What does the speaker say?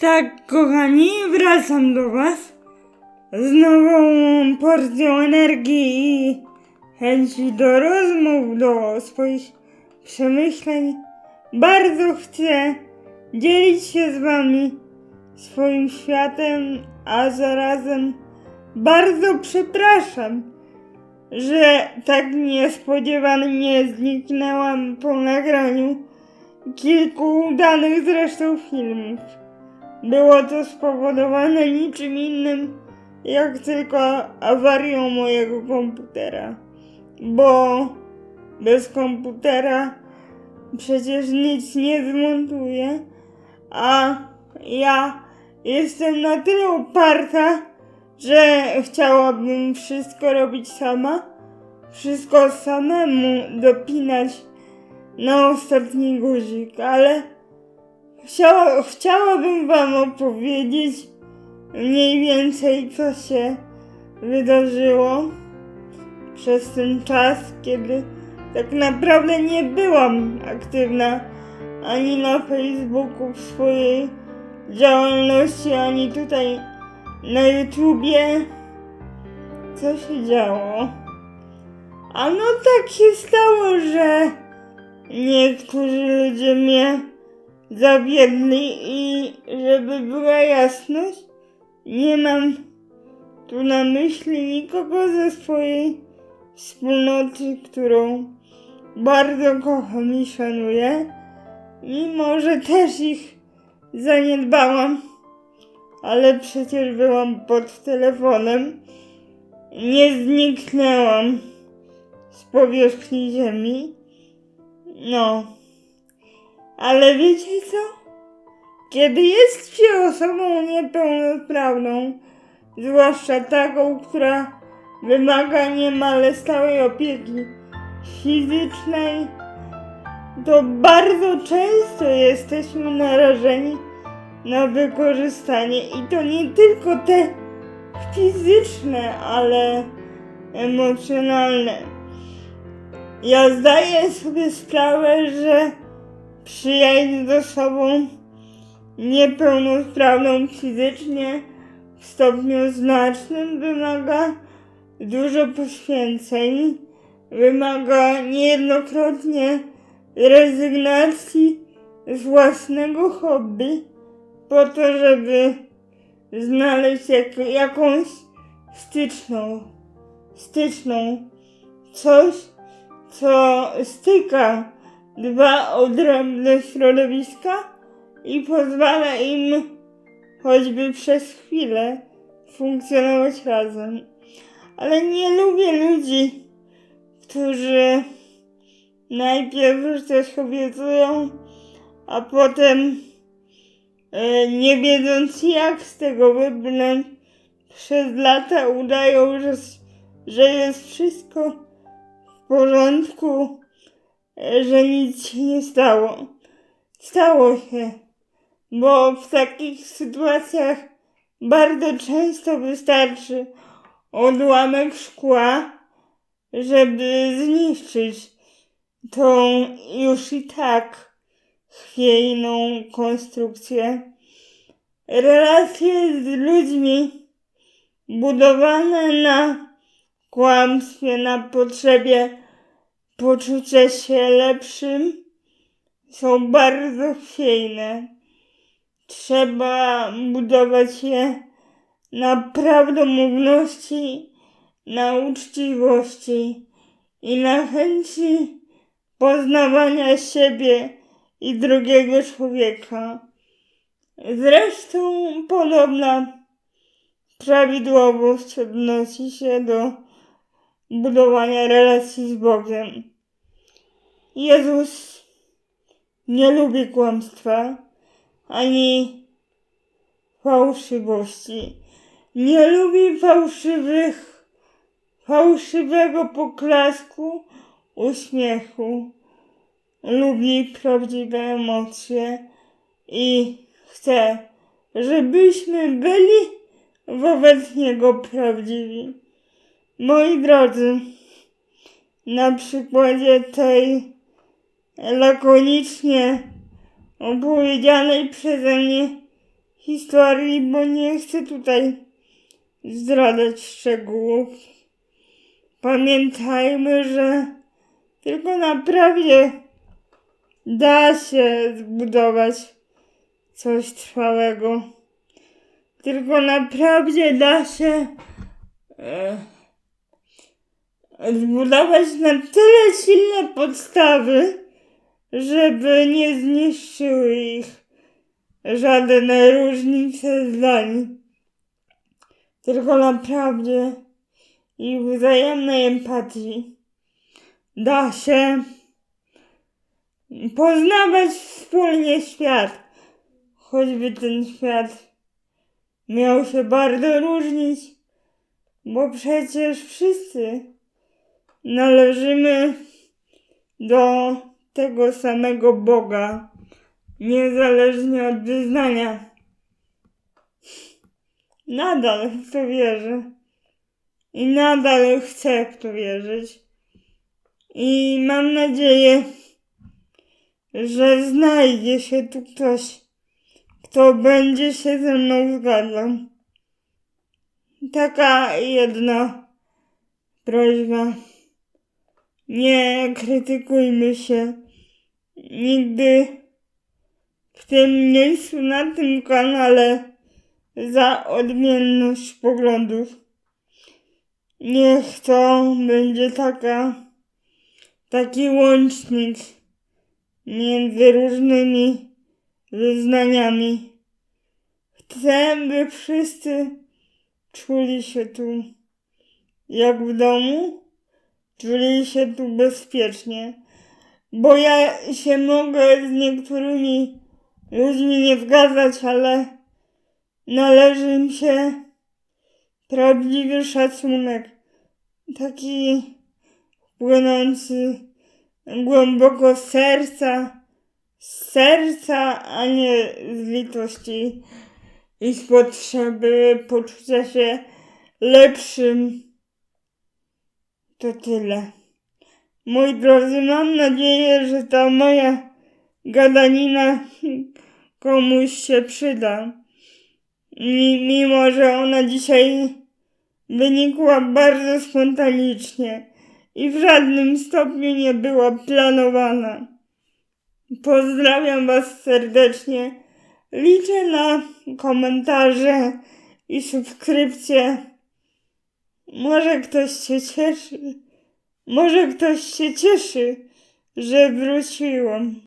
Tak, kochani, wracam do Was z nową porcją energii i chęci do rozmów, do swoich przemyśleń. Bardzo chcę dzielić się z Wami swoim światem, a zarazem bardzo przepraszam, że tak niespodziewanie zniknęłam po nagraniu kilku udanych zresztą filmów. Było to spowodowane niczym innym, jak tylko awarią mojego komputera. Bo bez komputera przecież nic nie zmontuję, a ja jestem na tyle uparta, że chciałabym wszystko robić sama, wszystko samemu dopinać na ostatni guzik, ale Chciała, chciałabym Wam opowiedzieć mniej więcej, co się wydarzyło przez ten czas, kiedy tak naprawdę nie byłam aktywna ani na Facebooku w swojej działalności, ani tutaj na YouTubie. Co się działo? A no tak się stało, że niektórzy ludzie mnie zawiedli i żeby była jasność, nie mam tu na myśli nikogo ze swojej wspólnoty, którą bardzo kocham i szanuję, mimo że też ich zaniedbałam, ale przecież byłam pod telefonem, nie zniknęłam z powierzchni ziemi. No. Ale wiecie co? Kiedy jest się osobą niepełnosprawną, zwłaszcza taką, która wymaga niemal stałej opieki fizycznej, to bardzo często jesteśmy narażeni na wykorzystanie i to nie tylko te fizyczne, ale emocjonalne. Ja zdaję sobie sprawę, że przyjaźń ze sobą niepełnosprawną fizycznie w stopniu znacznym wymaga dużo poświęceń, wymaga niejednokrotnie rezygnacji z własnego hobby po to, żeby znaleźć jak, jakąś styczną, styczną coś, co styka dba o drobne środowiska i pozwala im choćby przez chwilę funkcjonować razem. Ale nie lubię ludzi, którzy najpierw coś obiecują, a potem e, nie wiedząc jak z tego wybrnąć, przez lata udają, że, że jest wszystko w porządku, że nic się nie stało. Stało się, bo w takich sytuacjach bardzo często wystarczy odłamek szkła, żeby zniszczyć tą już i tak chwiejną konstrukcję. Relacje z ludźmi budowane na kłamstwie, na potrzebie poczucia się lepszym są bardzo chwiejne. Trzeba budować je na prawdomówności, na uczciwości i na chęci poznawania siebie i drugiego człowieka. Zresztą podobna prawidłowość odnosi się do budowania relacji z Bogiem. Jezus nie lubi kłamstwa ani fałszywości. Nie lubi fałszywych, fałszywego poklasku, uśmiechu. Lubi prawdziwe emocje i chce, żebyśmy byli wobec Niego prawdziwi. Moi drodzy, na przykładzie tej lakonicznie opowiedzianej przeze mnie historii, bo nie chcę tutaj zdradzać szczegółów. Pamiętajmy, że tylko naprawdę da się zbudować coś trwałego. Tylko naprawdę da się e, zbudować na tyle silne podstawy, żeby nie zniszczyły ich żadne różnice zdań. Tylko naprawdę i wzajemnej empatii da się poznawać wspólnie świat, choćby ten świat miał się bardzo różnić, bo przecież wszyscy należymy do tego samego Boga, niezależnie od wyznania. Nadal w to wierzę i nadal chcę w to wierzyć. I mam nadzieję, że znajdzie się tu ktoś, kto będzie się ze mną zgadzał. Taka jedna prośba. Nie krytykujmy się nigdy w tym miejscu, na tym kanale za odmienność poglądów. Niech to będzie taka, taki łącznik między różnymi wyznaniami. Chcę, by wszyscy czuli się tu jak w domu, czuli się tu bezpiecznie, bo ja się mogę z niektórymi ludźmi nie zgadzać, ale należy im się prawdziwy szacunek, taki płynący głęboko z serca, z serca, a nie z litości i z potrzeby poczucia się lepszym. To tyle. Moi drodzy, mam nadzieję, że ta moja gadanina komuś się przyda. Mi- Mimo, że ona dzisiaj wynikła bardzo spontanicznie i w żadnym stopniu nie była planowana. Pozdrawiam Was serdecznie. Liczę na komentarze i subskrypcje. Może ktoś się cieszy. Może ktoś się cieszy, że wróciłam.